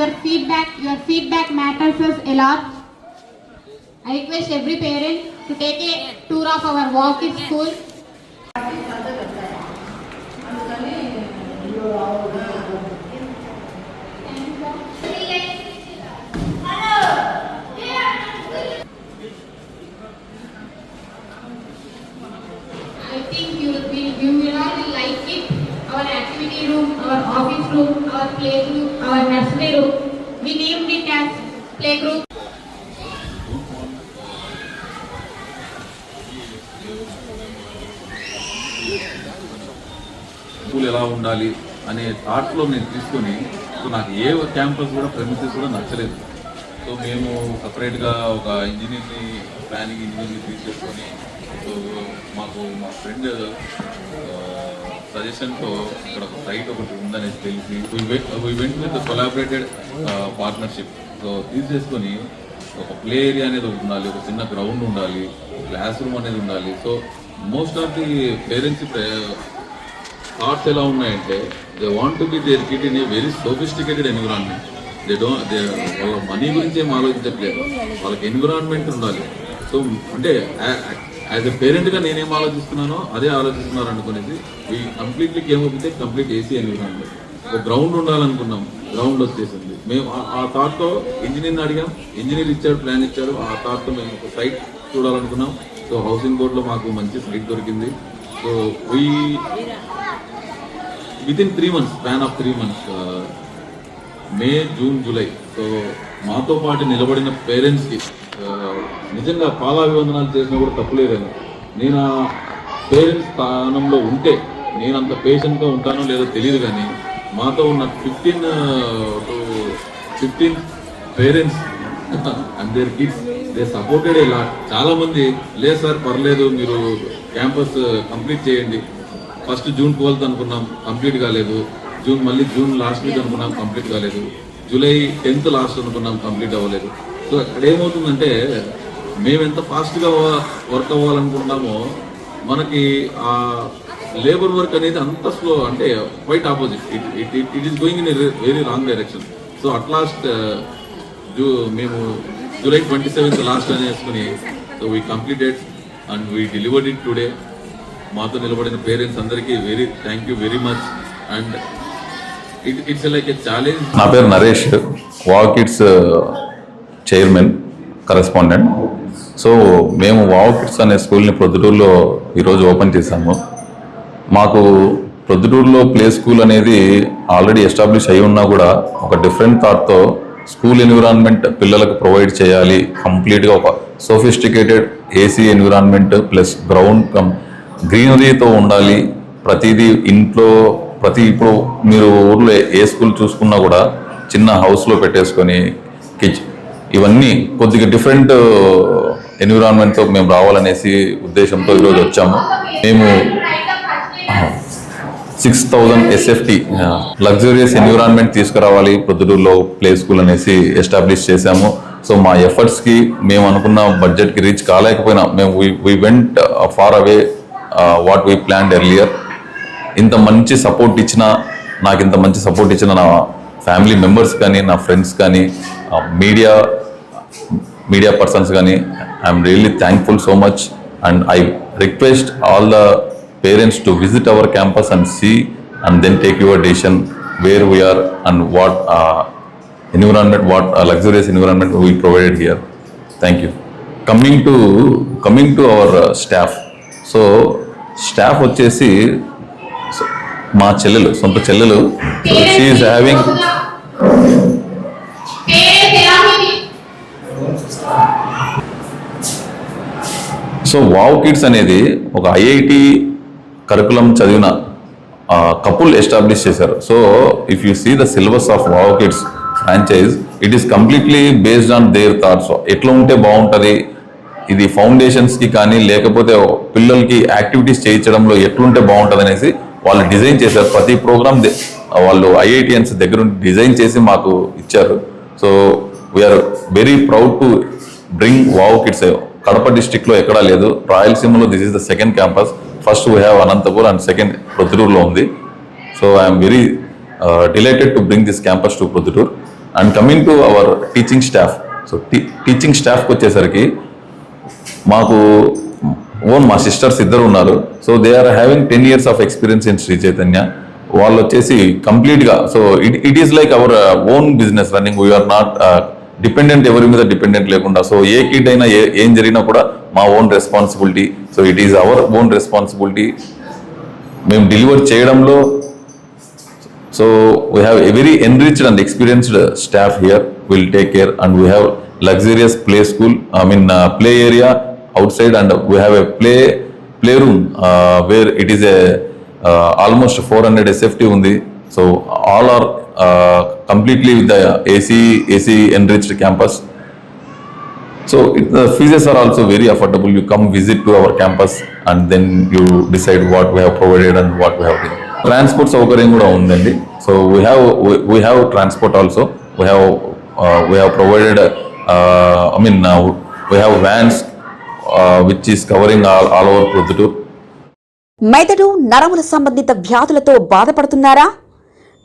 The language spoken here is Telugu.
Your feedback, your feedback matters us a lot. I request every parent to take a tour of our walk in school. మీరు. We named it as playgroup. School ఎలా ఉండాలి అనే థాట్లో నేను తీసుకొని సో నాకు ఏ క్యాంపస్ కూడా ప్రెమిసెస్ కూడా నచ్చలేదు సో మేము సపరేట్గా ఒక ఇంజనీర్ని ప్లానింగ్ ఇంజనీర్ని తీసుకొని సో మాకు మా ఫ్రెండ్ సజెషన్తో ఇక్కడ ఒక సైట్ ఒకటి ఉందని తెలిసి we went with collaborated partnership so తీసేసుకొని ఒక ప్లే ఏరియా అనేది ఒకటి ఉండాలి ఒక చిన్న గ్రౌండ్ ఉండాలి క్లాస్ రూమ్ అనేది ఉండాలి. So most of the parents thoughts ఎలా ఉన్నాయంటే they want to be their kid in a very sophisticated environment they don't they వాళ్ళ మనీ గురించి ఏం ఆలోచించట్లేదు. వాళ్ళకి ఎన్విరాన్మెంట్ ఉండాలి. సో అంటే యాజ్ ఎ పేరెంట్గా నేనేం ఆలోచిస్తున్నానో అదే ఆలోచిస్తున్నారు అనుకునేది ఈ కంప్లీట్లీ గేమ్ అయితే కంప్లీట్ ఏసీ ఎన్విరాన్మెంట్ ఒక గ్రౌండ్ ఉండాలనుకున్నాం. గ్రౌండ్ వచ్చేసింది. మేము ఆ- థాట్తో ఇంజనీర్ని అడిగాం. ఇంజనీర్ ఇచ్చాడు ప్లాన్ ఇచ్చాడు ఆ థాట్తో మేము ఒక సైట్ చూడాలనుకున్నాం. సో హౌసింగ్ బోర్డ్లో మాకు మంచి సైట్ దొరికింది. So we within three months span of three months May June July so మాతో పాటు నిలబడిన పేరెంట్స్కి నిజంగా పాలాభివందనాలు చేసినా కూడా తప్పులేదని నేను ఆ పేరెంట్స్ స్థానంలో ఉంటే నేను అంత పేషెంట్గా ఉంటానో లేదో తెలియదు కానీ మాతో ఉన్న fifteen to fifteen parents and their kids they supported ఇలా చాలామంది లేదు సార్ పర్లేదు మీరు క్యాంపస్ కంప్లీట్ చేయండి. ఫస్ట్ జూన్ ట్వెల్త్ అనుకున్నాం కంప్లీట్ కాలేదు. జూన్ మళ్ళీ జూన్ లాస్ట్ వీక్ అనుకున్నాం కంప్లీట్ కాలేదు. జూలై టెన్త్ లాస్ట్ అనుకున్నాం కంప్లీట్ అవ్వలేదు. సో అక్కడ ఏమవుతుందంటే మేము ఎంత ఫాస్ట్గా వర్క్ అవ్వాలనుకుంటామో మనకి ఆ లేబర్ వర్క్ అనేది అంత స్లో అంటే quite opposite it it it it is going in very wrong direction so at last zoo మేము జూలై ట్వంటీ సెవెంత్ లాస్ట్ అని వేసుకుని so we completed and we delivered it today మాతో నిలబడిన పేరెంట్స్ అందరికీ very thank you very much and it it's like a challenge నా పేరు Naresh wow chairman correspondent so మేము వావ్ కిడ్స్ అనే స్కూల్ని ప్రొద్దుటూరులో ఈరోజు ఓపెన్ చేశాము. మాకు ప్రొద్దుటూరులో ప్లే స్కూల్ అనేది ఆల్రెడీ ఎస్టాబ్లిష్ అయి ఉన్నా కూడా ఒక డిఫరెంట్ థాట్తో స్కూల్ ఎన్విరాన్మెంట్ పిల్లలకు ప్రొవైడ్ చేయాలి. కంప్లీట్గా ఒక sophisticated AC environment plus ground గ్రీనరీతో ఉండాలి. ప్రతిదీ ఇంట్లో ప్రతి ఇప్పుడు మీరు ఊర్లో ఏ స్కూల్ చూసుకున్నా కూడా చిన్న హౌస్లో పెట్టేసుకొని కిచ్ ఇవన్నీ కొద్దిగా డిఫరెంట్ ఎన్విరాన్మెంట్తో మేము రావాలనేసి ఉద్దేశంతో ఈరోజు వచ్చాము. మేము six thousand SFT luxurious environment తీసుకురావాలి ప్రొద్దుటూరులో ప్లే స్కూల్ అనేసి ఎస్టాబ్లిష్ చేశాము. సో మా ఎఫర్ట్స్కి మేము అనుకున్న బడ్జెట్కి రీచ్ కాలేకపోయినా మేము we went far away what we plan earlier. ఇంత మంచి సపోర్ట్ ఇచ్చిన నాకు ఇంత మంచి సపోర్ట్ ఇచ్చిన నా ఫ్యామిలీ మెంబర్స్ కానీ నా ఫ్రెండ్స్ కానీ మీడియా మీడియా పర్సన్స్ కానీ I'm really thankful so much and I request all the parents to visit our campus and see and then take your decision where we're and what environment what luxurious environment we provided here thank you coming to coming to our staff so staff వచ్చేసి మా చెల్లెలు సొంత చెల్లెలు she having so Wow Kids అనేది ఒక ఐఐటి కరికులం చదివిన కపుల్ ఎస్టాబ్లిష్ చేశారు. So if you see the syllabus of Wow Kids franchise it is completely based on their thoughts ఎట్లా ఉంటే బాగుంటుంది? ఇది ఫౌండేషన్స్కి కానీ లేకపోతే పిల్లలకి యాక్టివిటీస్ చేయించడంలో ఎట్లుంటే బాగుంటుంది అనేసి వాళ్ళు డిజైన్ చేశారు. ప్రతి ప్రోగ్రామ్ వాళ్ళు ఐఐటిఎన్స్ దగ్గర డిజైన్ చేసి మాకు ఇచ్చారు. So we're very proud to bring Wow Kids. Kadapa డిస్టిక్లో ఎక్కడా లేదు. రాయలసీమలో this is the second campus first we have Anantapur and second ప్రొద్దుటూరులో ఉంది. So I'm very delighted to bring this campus to Proddatur and coming to our teaching staff so teaching స్టాఫ్కి వచ్చేసరికి మాకు ఓన్ మా సిస్టర్స్ ఇద్దరు ఉన్నారు. So they are having ten years of experience in Shri Chaitanya వాళ్ళు వచ్చేసి కంప్లీట్గా so it it is like our own business running we're not dependent ఎవరి మీద డిపెండెంట్ లేకుండా సో ఏ కిడ్ అయినా ఏం జరిగినా కూడా మా own responsibility. So it is our own responsibility. మేము డెలివర్ చేయడంలో so we have every enriched and experienced staff here will take care and we have luxurious play school I mean play area outside and we have a play play room where it is a almost four hundred SFT ఉంది. So all are completely with AC AC enriched campus so it fees are also very affordable you come visit to our campus and then you decide what we have and what we have transport సౌకర్యం కూడా ఉందండి. So we have we have transport also we have we have provided I mean we have vans which is covering all over Proddatur మెదడు నరముల సంబంధిత వ్యాధులతో బాధపడుతున్నారా?